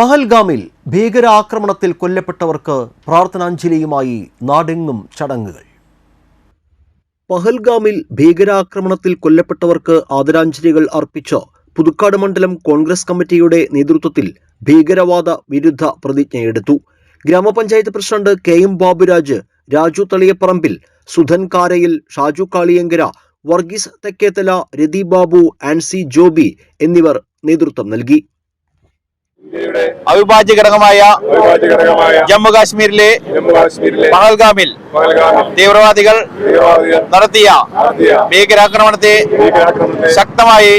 പഹൽഗാമിൽ ഭീകരാക്രമണത്തിൽ കൊല്ലപ്പെട്ടവർക്ക് പ്രാർത്ഥനാഞ്ജലിയുമായി നാടെങ്ങും ചടങ്ങുകൾ. പഹൽഗാമിൽ ഭീകരാക്രമണത്തിൽ കൊല്ലപ്പെട്ടവർക്ക് ആദരാഞ്ജലികൾ അർപ്പിച്ച പുതുക്കാട് മണ്ഡലം കോൺഗ്രസ് കമ്മിറ്റിയുടെ നേതൃത്വത്തിൽ ഭീകരവാദ വിരുദ്ധ പ്രതിജ്ഞയെടുത്തു. ഗ്രാമപഞ്ചായത്ത് president K M Baburaj Raju Thaliyapparambil Sudhan Karayil Shaju Kaliyankara Varghese Thekkethala Rathi Babu Ancy Joby എന്നിവർ നേതൃത്വം നൽകി. അവിഭാജ്യ ഘടകമായ ജമ്മു കാശ്മീരിലെ പഹൽഗാമിൽ തീവ്രവാദികൾ നടത്തിയ ഭീകരാക്രമണത്തെ ശക്തമായി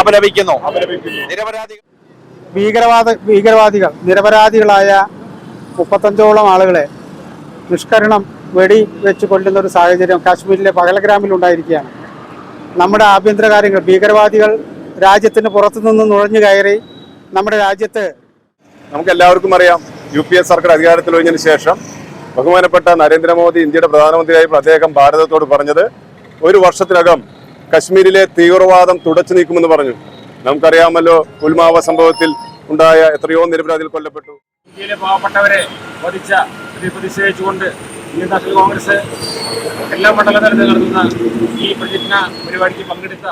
അപലപിക്കുന്നു. ഭീകരവാദ ഭീകരവാദികൾ നിരപരാധികളായ മുപ്പത്തഞ്ചോളം ആളുകളെ നിഷ്കരണം വെടി വെച്ച് കൊല്ലുന്ന ഒരു സാഹചര്യം കാശ്മീരിലെ പകലഗ്രാമിൽ ഉണ്ടായിരിക്കുകയാണ്. നമ്മുടെ ആഭ്യന്തര കാര്യങ്ങൾ ഭീകരവാദികൾ രാജ്യത്തിന് പുറത്തുനിന്ന് നുഴഞ്ഞു കയറി നമ്മുടെ രാജ്യത്ത് നമുക്ക് എല്ലാവർക്കും അറിയാം യു പി എ സർക്കാർ അധികാരത്തിൽ ഒഴിഞ്ഞതിന് ശേഷം ബഹുമാനപ്പെട്ട നരേന്ദ്രമോദി ഇന്ത്യയുടെ പ്രധാനമന്ത്രിയായി അദ്ദേഹം ഭാരതത്തോട് പറഞ്ഞത് ഒരു വർഷത്തിനകം കശ്മീരിലെ തീവ്രവാദം തുടച്ചു നീക്കുമെന്ന് പറഞ്ഞു. നമുക്കറിയാമല്ലോ പുൽമാവ സംഭവത്തിൽ ഉണ്ടായ എത്രയോ നിരപരാധികൾ കൊല്ലപ്പെട്ടു. ഇന്ത്യയിലെ പാവപ്പെട്ടവരെ വധിച്ച പ്രതിഷേധിച്ചുകൊണ്ട് ഇന്ത്യൻ നാഷണൽ കോൺഗ്രസ് എല്ലാ മണ്ഡലങ്ങളിലും നടത്തുന്ന ഈ പ്രതിജ്ഞ പരിപാടിക്ക് പങ്കെടുത്ത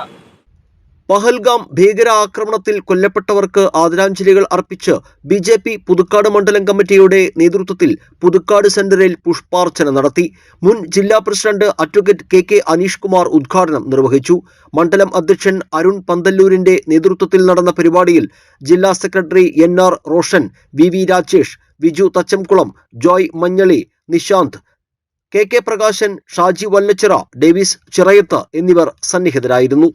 പഹൽഗാം ഭീകരാക്രമണത്തിൽ കൊല്ലപ്പെട്ടവർക്ക് ആദരാഞ്ജലികൾ അർപ്പിച്ച് ബി ജെ പി പുതുക്കാട് മണ്ഡലം കമ്മിറ്റിയുടെ നേതൃത്വത്തിൽ പുതുക്കാട് സെന്ററിൽ പുഷ്പാർച്ചന നടത്തി. മുൻ ജില്ലാ president advocate K K Aneesh Kumar ഉദ്ഘാടനം നിർവഹിച്ചു. മണ്ഡലം അധ്യക്ഷൻ അരുൺ പന്തല്ലൂരിന്റെ നേതൃത്വത്തിൽ നടന്ന പരിപാടിയിൽ ജില്ലാ secretary N R Roshan V V Rajesh Viju Thachamkulam Joy Manjali Nishanth K K Prakashan Shaji Vallachira Davis Chirayath എന്നിവർ സന്നിഹിതരായിരുന്നു.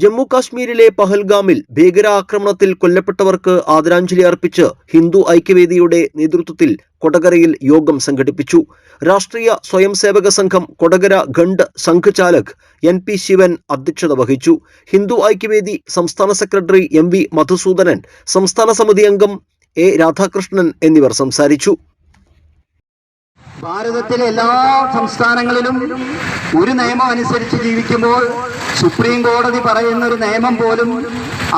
ജമ്മു കാശ്മീരിലെ പഹൽഗാമിൽ ഭീകരാക്രമണത്തിൽ കൊല്ലപ്പെട്ടവർക്ക് ആദരാഞ്ജലി അർപ്പിച്ച് ഹിന്ദു ഐക്യവേദിയുടെ നേതൃത്വത്തിൽ കൊടകരയിൽ യോഗം സംഘടിപ്പിച്ചു. രാഷ്ട്രീയ സ്വയംസേവക സംഘം കൊടകര ഖണ്ഡ് സംഘചാലക് എൻ പി ശിവൻ അധ്യക്ഷത വഹിച്ചു. ഹിന്ദു ഐക്യവേദി സംസ്ഥാന സെക്രട്ടറി എം വി മധുസൂദനൻ സംസ്ഥാന സമിതി അംഗം എ രാധാകൃഷ്ണൻ എന്നിവർ സംസാരിച്ചു. ഭാരതത്തിലെ എല്ലാ സംസ്ഥാനങ്ങളിലും ഒരു നിയമം അനുസരിച്ച് ജീവിക്കുമ്പോൾ സുപ്രീം കോടതി പറയുന്ന ഒരു നിയമം പോലും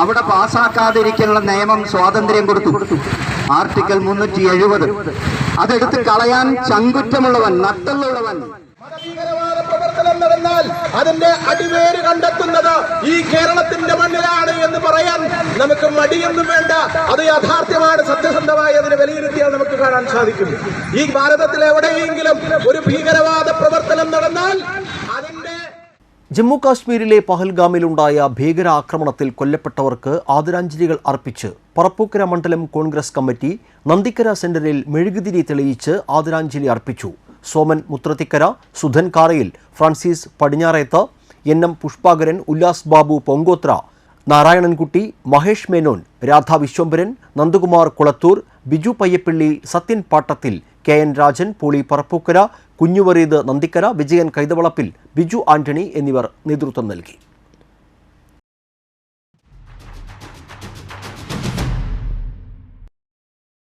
അവിടെ പാസ്സാക്കാതിരിക്കാനുള്ള നിയമം സ്വാതന്ത്ര്യം കൊടുത്തു. ആർട്ടിക്കിൾ മുന്നൂറ്റി എഴുപത്. അതെടുത്ത് കളയാൻ ചങ്കുറ്റമുള്ളവൻ നടന്നാൽ അതിന്റെ അടിവേര് കണ്ടെത്തുന്നത് ഈ കേരളത്തിന്റെ മണ്ണിലാണ് എന്ന് പറയാൻ നമുക്ക് മടിയൊന്നും വേണ്ട. അത് യാഥാർത്ഥ്യമാണ് സത്യസന്ധമായി അതിനെ വിലയിരുത്തിയാൽ നമുക്ക് കാണാൻ സാധിക്കും. ഈ ഭാരതത്തിൽ എവിടെയെങ്കിലും ഒരു ഭീകരവാദ പ്രവർത്തനം നടന്നാൽ അതിന്റെ ജമ്മു കാശ്മീരിലെ പഹൽഗാമിലുണ്ടായ ഭീകരാക്രമണത്തിൽ കൊല്ലപ്പെട്ടവർക്ക് ആദരാഞ്ജലികൾ അർപ്പിച്ച് പറപ്പൂക്കര മണ്ഡലം കോൺഗ്രസ് കമ്മിറ്റി നന്ദിക്കര സെന്ററിൽ മെഴുകുതിരി തെളിയിച്ച് ആദരാഞ്ജലി അർപ്പിച്ചു. Soman Muthrathikkara Sudhan Karayil Francis Padinjareth N M Pushpakaran Ullas Babu Pongothra Narayanankutty Mahesh Menon Radha Viswambharan Nandakumar Kulathur Biju Payyappilly Sathyan Pattathil K N Rajan Poly Parappukkara Kunjuvareed Nandikkara Vijayan Kaithavalappil Biju Antony എന്നിവർ നേതൃത്വം നൽകി.